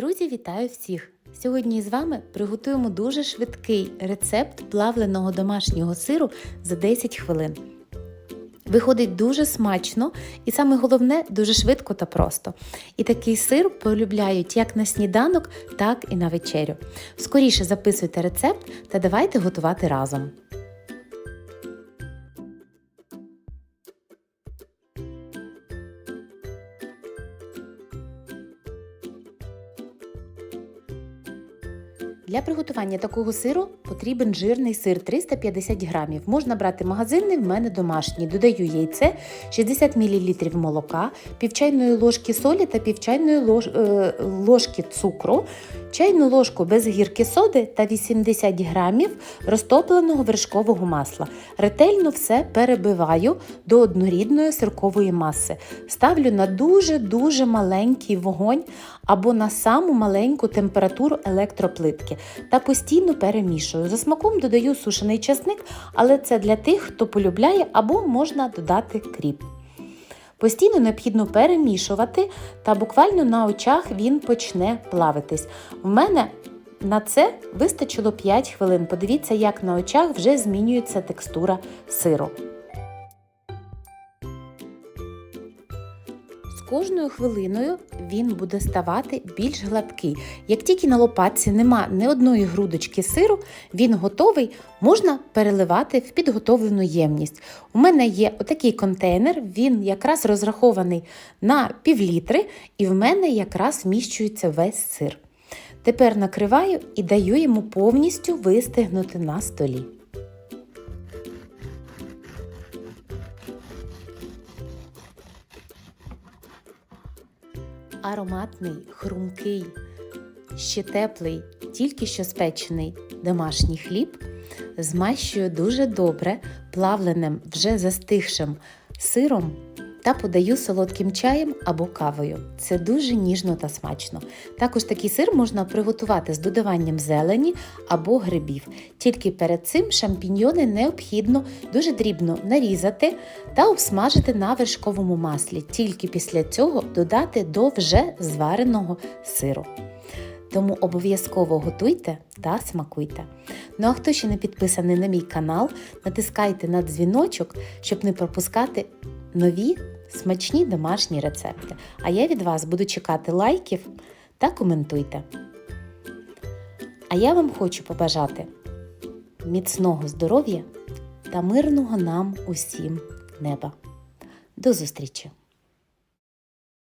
Друзі, вітаю всіх! Сьогодні з вами приготуємо дуже швидкий рецепт плавленого домашнього сиру за 10 хвилин. Виходить дуже смачно і саме головне дуже швидко та просто. І такий сир полюбляють як на сніданок, так і на вечерю. Скоріше записуйте рецепт та давайте готувати разом. Для приготування такого сиру потрібен жирний сир 350 грамів. Можна брати магазинний, в мене домашній. Додаю яйце, 60 мл молока, пів чайної ложки солі та пів чайної лож... е, ложки цукру, чайну ложку без гірки соди та 80 грамів розтопленого вершкового масла. Ретельно все перебиваю до однорідної сиркової маси. Ставлю на дуже-дуже маленький вогонь або на саму маленьку температуру електроплитки та постійно перемішую. За смаком додаю сушений часник, але це для тих, хто полюбляє або можна додати кріп. Постійно необхідно перемішувати, та буквально на очах він почне плавитись. В мене на це вистачило 5 хвилин. Подивіться, як на очах вже змінюється текстура сиру. Кожною хвилиною він буде ставати більш гладкий. Як тільки на лопатці нема ні одної грудочки сиру, він готовий, можна переливати в підготовлену ємність. У мене є отакий контейнер, він якраз розрахований на півлітри, і в мене якраз вміщується весь сир. Тепер накриваю і даю йому повністю вистигнути на столі. Ароматний, хрумкий, ще теплий, тільки що спечений домашній хліб змащую дуже добре плавленим, вже застигшим сиром та подаю солодким чаєм або кавою. Це дуже ніжно та смачно. Також такий сир можна приготувати з додаванням зелені або грибів. Тільки перед цим шампіньйони необхідно дуже дрібно нарізати та обсмажити на вершковому маслі. Тільки після цього додати до вже звареного сиру. Тому обов'язково готуйте та смакуйте. Ну а хто ще не підписаний на мій канал, натискайте на дзвіночок, щоб не пропускати нові смачні домашні рецепти. А я від вас буду чекати лайків та коментуйте. А я вам хочу побажати міцного здоров'я та мирного нам усім неба. До зустрічі!